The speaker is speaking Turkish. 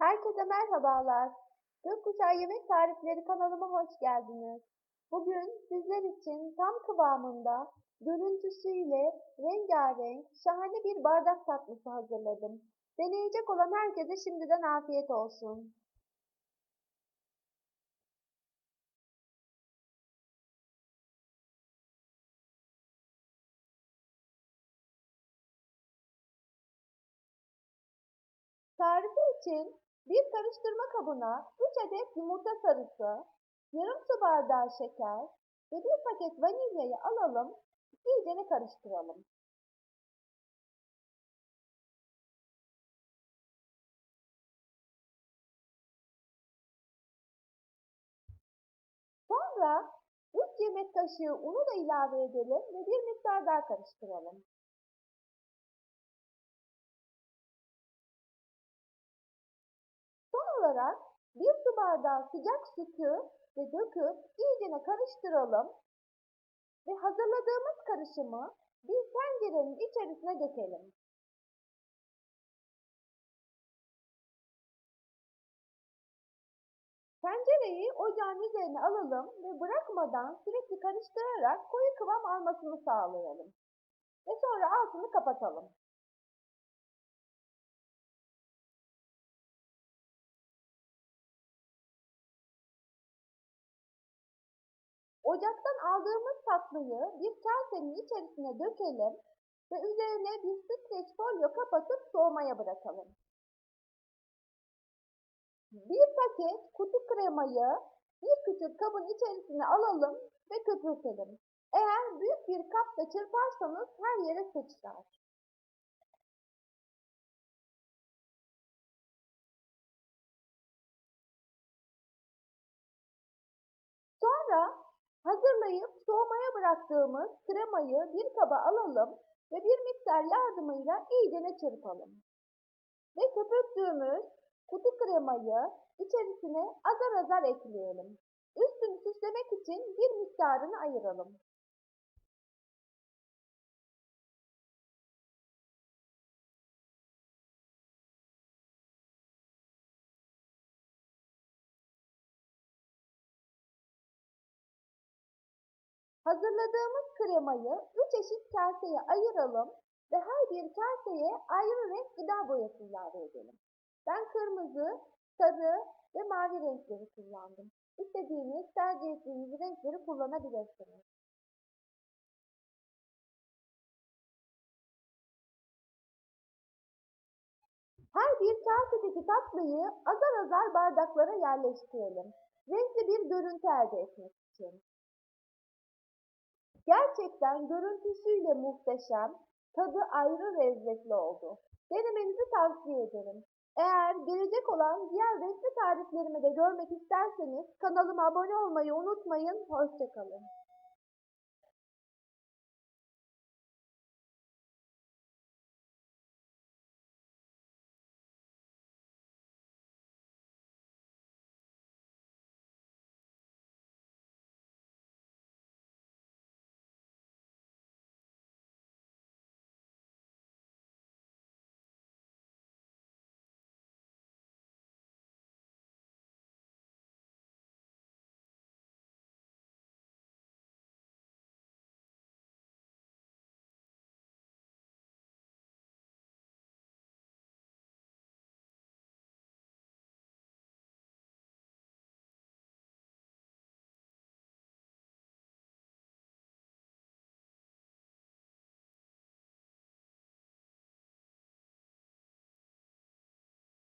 Herkese merhabalar. Gökkuşağı Yemek Tarifleri kanalıma hoş geldiniz. Bugün sizler için tam kıvamında, görüntüsüyle rengarenk, şahane bir bardak tatlısı hazırladım. Deneyecek olan herkese şimdiden afiyet olsun. Tarifi için bir karıştırma kabına 3 adet yumurta sarısı, yarım su bardağı şeker ve bir paket vanilyayı alalım, iyicene karıştıralım. Sonra 3 yemek kaşığı unu da ilave edelim ve bir miktar daha karıştıralım. Olarak bir su bardağı sıcak sütü ve döküp iyicene karıştıralım ve hazırladığımız karışımı bir tencerenin içerisine dökelim. Tencereyi ocağın üzerine alalım ve bırakmadan sürekli karıştırarak koyu kıvam almasını sağlayalım. Ve sonra altını kapatalım. Ocaktan aldığımız tatlıyı bir kasenin içerisine dökelim ve üzerine bir streç folyo kapatıp soğumaya bırakalım. Bir paket kutu kremayı bir küçük kabın içerisine alalım ve köpürtelim. Eğer büyük bir kapta çırparsanız her yere sıçrar. Sonra hazırlayıp soğumaya bıraktığımız kremayı bir kaba alalım ve bir miktar yardımıyla iyicene çırpalım. Ve köpürttüğümüz kutu kremayı içerisine azar azar ekleyelim. Üstünü süslemek için bir miktarını ayıralım. Hazırladığımız kremayı 3 eşit kaseye ayıralım ve her bir kaseye ayrı renk gıda boyası ilave edelim. Ben kırmızı, sarı ve mavi renkleri kullandım. İstediğiniz, tercih ettiğiniz renkleri kullanabilirsiniz. Her bir kasedeki tatlıyı azar azar bardaklara yerleştirelim. Renkli bir görüntü elde etmek için. Gerçekten görüntüsüyle muhteşem, tadı ayrı lezzetli oldu. Denemenizi tavsiye ederim. Eğer gelecek olan diğer renkli tariflerimi de görmek isterseniz kanalıma abone olmayı unutmayın. Hoşçakalın.